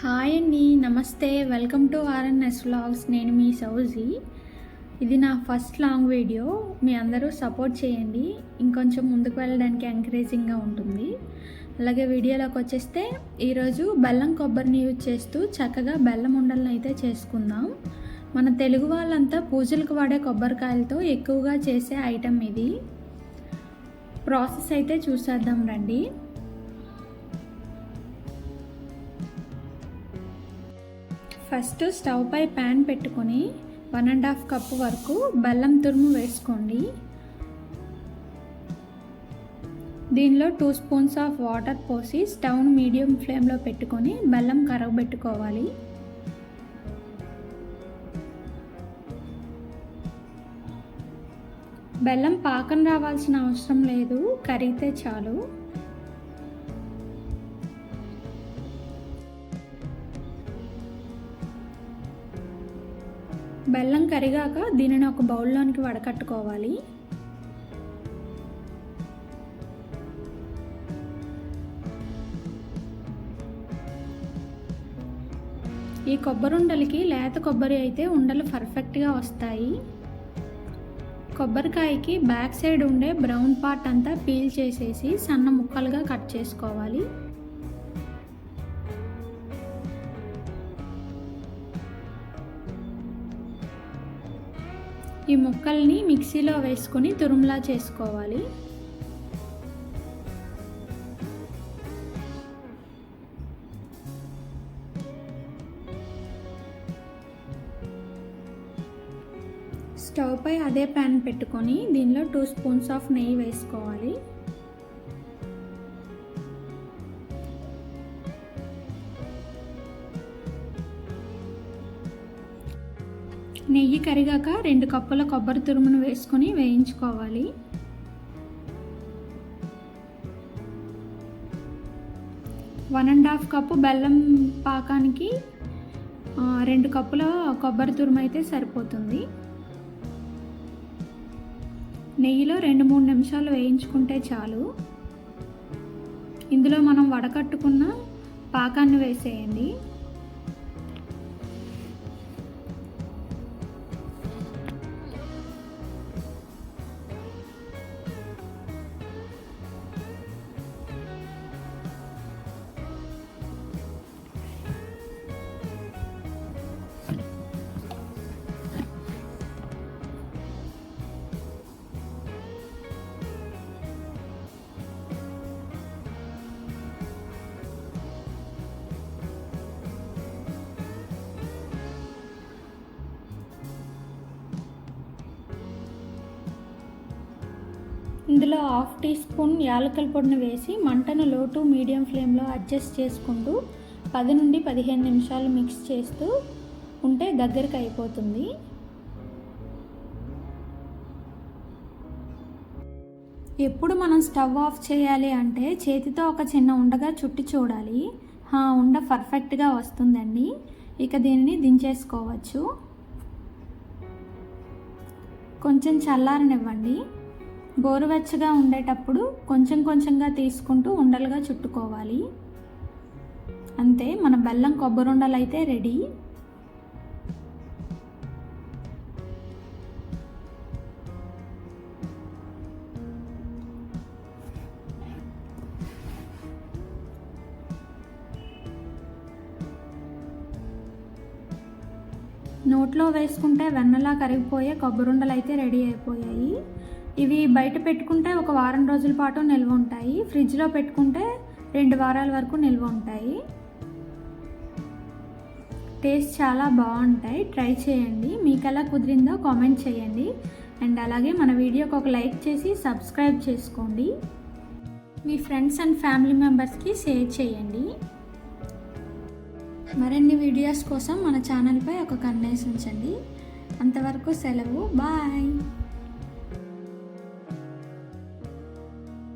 Hi అండి నమస్తే. Welcome to RNS vlogs నేను మీ సౌజీ. ఇది నా ఫస్ట్ లాంగ్ వీడియో. మీ అందరూ సపోర్ట్ చేయండి. ఇంకొంచెం ముందుకు వెళ్ళడానికి ఎంకరేజింగ్గా ఉంటుంది. అలాగే వీడియోలోకి వచ్చేస్తే ఈరోజు బెల్లం కొబ్బరిని యూజ్ చేస్తూ చక్కగా బెల్లం ఉండలను అయితే చేసుకుందాం. మన తెలుగు వాళ్ళంతా పూజలకు వాడే కొబ్బరికాయలతో ఎక్కువగా చేసే ఐటెం ఇది. ప్రాసెస్ అయితే చూసేద్దాం రండి. ఫస్ట్ స్టవ్ పై ప్యాన్ పెట్టుకొని వన్ అండ్ హాఫ్ కప్ వరకు బెల్లం తురుము వేసుకోండి. దీనిలో టూ స్పూన్స్ ఆఫ్ వాటర్ పోసి స్టవ్ను మీడియం ఫ్లేమ్లో పెట్టుకొని బెల్లం కరగబెట్టుకోవాలి. బెల్లం పాకం రావాల్సిన అవసరం లేదు కరిగితే చాలు. బెల్లం కరిగాక దీనిని ఒక బౌల్లోనికి వడకట్టుకోవాలి. ఈ కొబ్బరి ఉండలకి లేత కొబ్బరి అయితే ఉండలు పర్ఫెక్ట్గా వస్తాయి. కొబ్బరికాయకి బ్యాక్ సైడ్ ఉండే బ్రౌన్ పార్ట్ అంతా పీల్ చేసేసి సన్న ముక్కలుగా కట్ చేసుకోవాలి. ఈ ముక్కల్ని మిక్సీలో వేసుకొని తురుములా చేసుకోవాలి. స్టవ్ పై అదే ప్యాన్ పెట్టుకొని దీనిలో టూ స్పూన్స్ ఆఫ్ నెయ్యి వేసుకోవాలి. నెయ్యి కరిగాక రెండు కప్పుల కొబ్బరి తురుమును వేసుకొని వేయించుకోవాలి. వన్ అండ్ హాఫ్ కప్పు బెల్లం పాకానికి రెండు కప్పుల కొబ్బరి తురుము అయితే సరిపోతుంది. నెయ్యిలో రెండు మూడు నిమిషాలు వేయించుకుంటే చాలు. ఇందులో మనం వడకట్టుకున్న పాకాన్ని వేసేయండి. ఇందులో హాఫ్ టీ స్పూన్ యాలకల పొడిని వేసి మంటను లో టు మీడియం ఫ్లేమ్లో అడ్జస్ట్ చేసుకుంటూ పది నుండి పదిహేను నిమిషాలు మిక్స్ చేస్తూ ఉంటే దగ్గరికి అయిపోతుంది. ఎప్పుడు మనం స్టవ్ ఆఫ్ చేయాలి అంటే చేతితో ఒక చిన్న ఉండగా చుట్టి చూడాలి. ఉండ పర్ఫెక్ట్గా వస్తుందండి. ఇక దీనిని దించేసుకోవచ్చు. కొంచెం చల్లారనివ్వండి. గోరువెచ్చగా ఉండేటప్పుడు కొంచెం కొంచెంగా తీసుకుంటూ ఉండలుగా చుట్టుకోవాలి. అంతే మన బెల్లం కొబ్బరి ఉండలు అయితే రెడీ. నోట్లో వేసుకుంటే వెన్నలా కరిగిపోయే కొబ్బరుండలు అయితే రెడీ అయిపోయాయి. ఇవి బయట పెట్టుకుంటే ఒక వారం రోజుల పాటు నిల్వ ఉంటాయి. ఫ్రిడ్జ్లో పెట్టుకుంటే రెండు వారాల వరకు నిల్వ ఉంటాయి. టేస్ట్ చాలా బాగుంటాయి. ట్రై చేయండి. మీకు ఎలా కుదిరిందో కామెంట్ చేయండి. అండ్ అలాగే మన వీడియోకి ఒక లైక్ చేసి సబ్స్క్రైబ్ చేసుకోండి. మీ ఫ్రెండ్స్ అండ్ ఫ్యామిలీ మెంబర్స్కి షేర్ చేయండి. మరిన్ని వీడియోస్ కోసం మన ఛానల్పై ఒక కన్నేసి ఉంచండి. అంతవరకు సెలవు. బాయ్.